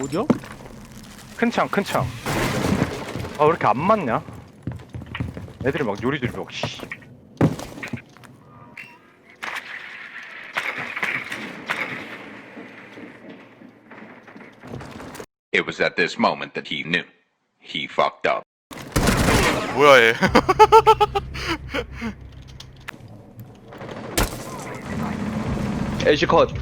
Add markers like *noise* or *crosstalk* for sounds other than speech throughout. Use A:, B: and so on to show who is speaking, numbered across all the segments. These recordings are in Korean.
A: 어디야?
B: 큰 창, 큰 창. 아, 왜 이렇게 안 맞냐? 애들이 막 요리들이 막, 씨.
C: It was at this moment that he knew. He fucked up.
D: 뭐야 얘
E: 애쉬 컷.
B: 어,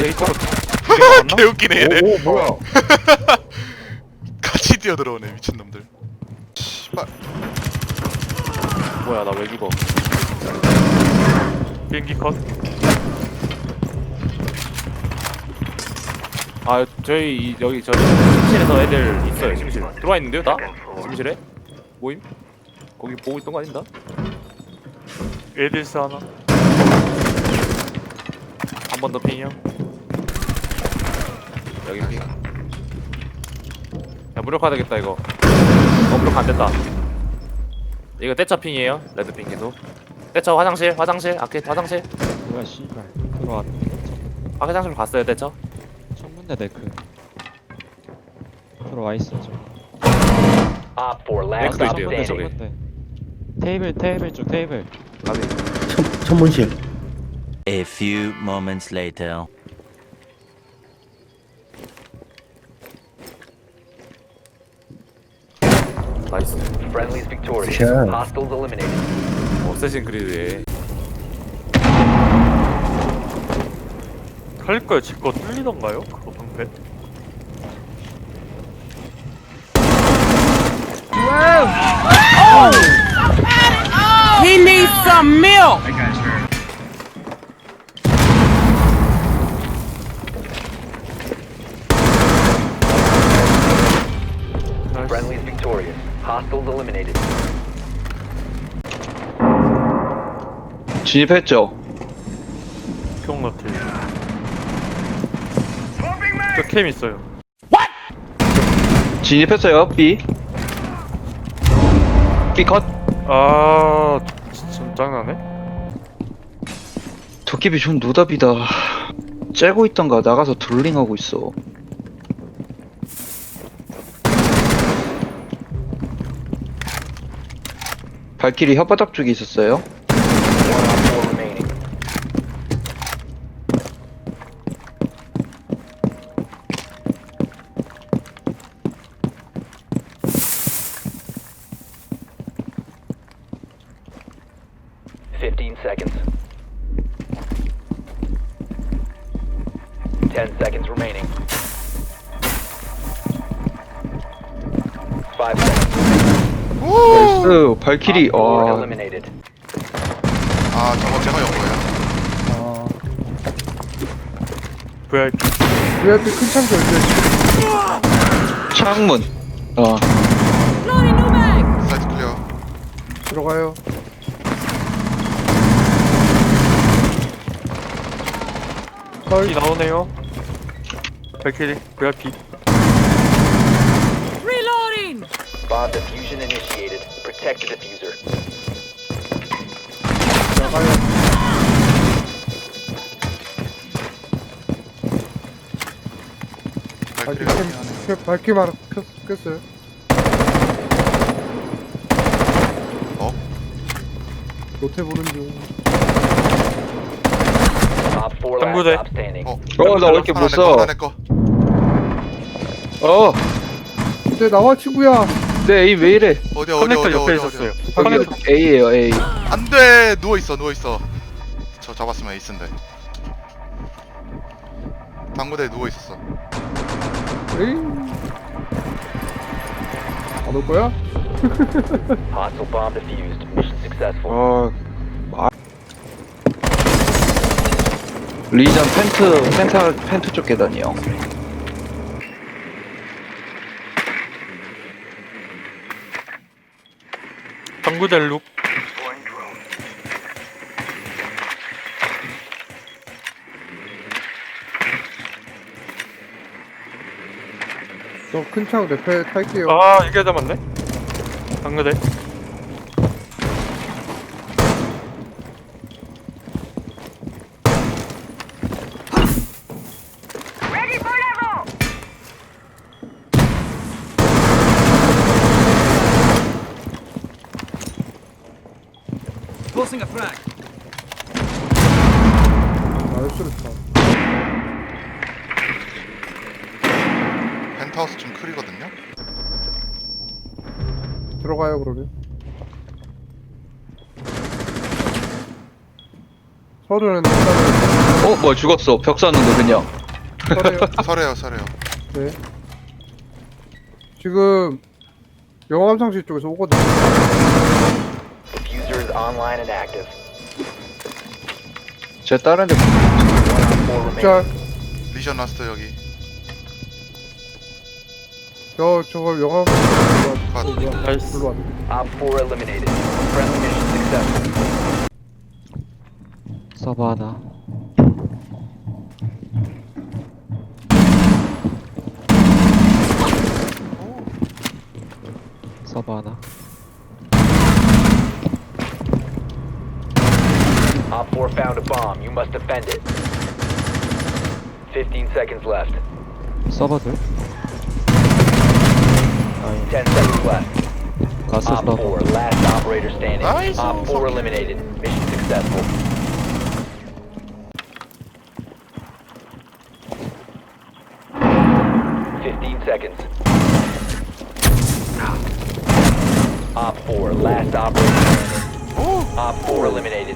B: 에이, 또. *laughs*
D: 개웃기네 얘네
B: 오, 오, 뭐야. *laughs*
D: 같이 뛰어들어오네 미친놈들 씨발
A: 뭐야 나 왜 죽어? 비행기 컷. 아 저희 이- 여기 저 침실에서 애들 있어요 침실 들어와 있는데요 나? 침실에? 모임? 거기 보고 있던 거 아닌가? 에딜스 하나 한 번 더 핑이요 여기 핑 야, 무력화 되겠다 이거. 어 무력화 안 됐다. 이거 떼차 핑이에요? 레드 핑 계속 떼차 화장실 화장실 아케 화장실.
F: 뭐야 씨발. 들어왔네
A: 아 화장실로 갔어요 떼차?
F: 천문대 네크. 들어와 있어 저
G: Op 4 last
A: Next
G: stop
A: idea.
G: standing.
F: 천문대. 테이블 테이블 쪽 테이블.
A: 가비.
H: 천문실.
I: A few moments later.
A: 나이스
G: Friendlies victorious.
H: Sure.
G: Hostiles eliminated.
A: 어쌔신 크리드에
J: 칼리꺼에 제거 뚫리던가요? 그거 방패?
K: He needs some milk.
G: Friendlies Hostiles eliminated.
E: 진입했죠.
J: 기억 같아. 저캠 있어요.
E: 진입했어요. B. B 컷.
J: 아, 진짜 짱나네.
E: 도깨비 좀 노답이다. 째고 있던가 나가서 드롤링하고 있어. 발길이 혓바닥 쪽에 있었어요.
G: One Op 4 remaining. Fifteen seconds. Ten seconds remaining. Five seconds.
E: 나이스.
G: Op four
E: 아
G: eliminated.
D: 아 저거 제가 연 거예요
J: VIP.
E: 창문. 어.
D: 사이트 클리어
J: 이 나오네요. 발키리, VIP.
G: Bomb diffusion initiated. Protect the diffuser.
D: 발키리
L: 밝게 말켰어요
D: 어?
L: 못해 보는 중.
G: Op 4 last
J: 당구대.
G: stop standing.
D: 어?
E: 어, 나왜 이렇게 못 써?
D: 하나 내꺼
E: 어.
L: 근데 나와 친구야.
E: 내 A 왜 이래?
D: 어디야 어디야
J: 커넥터
D: 어디야
J: 옆에 있었어요. 커넥터.
E: A예요 A.
D: 안돼 누워 있어 누워 있어 저 잡았으면 에이스인데 당구대에 누워 있었어
L: 에이. 안올 거야? *laughs*
G: Hostile bomb defused. Mission successful.
E: 어. 아. 리전 펜트 펜트 펜트 쪽 계단이요.
J: 당구대 룩.
L: 저큰 창 레페 탈게요.
J: 아, 이게 잡았네. 당구대.
L: 나이스를 쳐.
D: 펜트하우스 좀 클이거든요
L: 들어가요 그러면. 서류는 일단은
E: 어 뭐야 죽었어 벽 쐈는데 그냥 *laughs*
L: 서래요.
D: 설해요 설해요
L: 네. 지금 영암상실 쪽에서 오거든요.
G: Online and active.
E: 제 다른 데
G: One op 4 remaining.
L: 짤.
D: 리전 라스트 여기
L: 저 저걸 영암
D: 컷
J: 나이스
L: 불러 왔.
G: Op 4 eliminated. Friendly mission successful.
F: 서버 하나 서버 하나
G: Op 4 found a bomb. You must defend it. 15 seconds left.
F: 서버 둘
G: 10 seconds left.
F: 라스
G: Op
F: 서버
G: 4, last operator standing.
D: Nice.
G: Op 4 eliminated. Mission successful. Fifteen seconds. Op 4, last operator standing. Op 4 eliminated.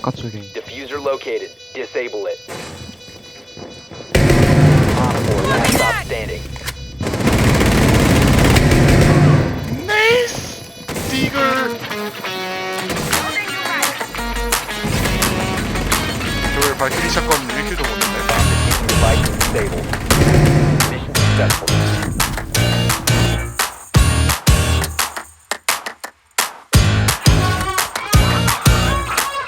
G: Diffuser located. Disable it. Stop standing. Nice! Seeger! 발키리 샷건 1킬도 못했네? Stable. Mission successful.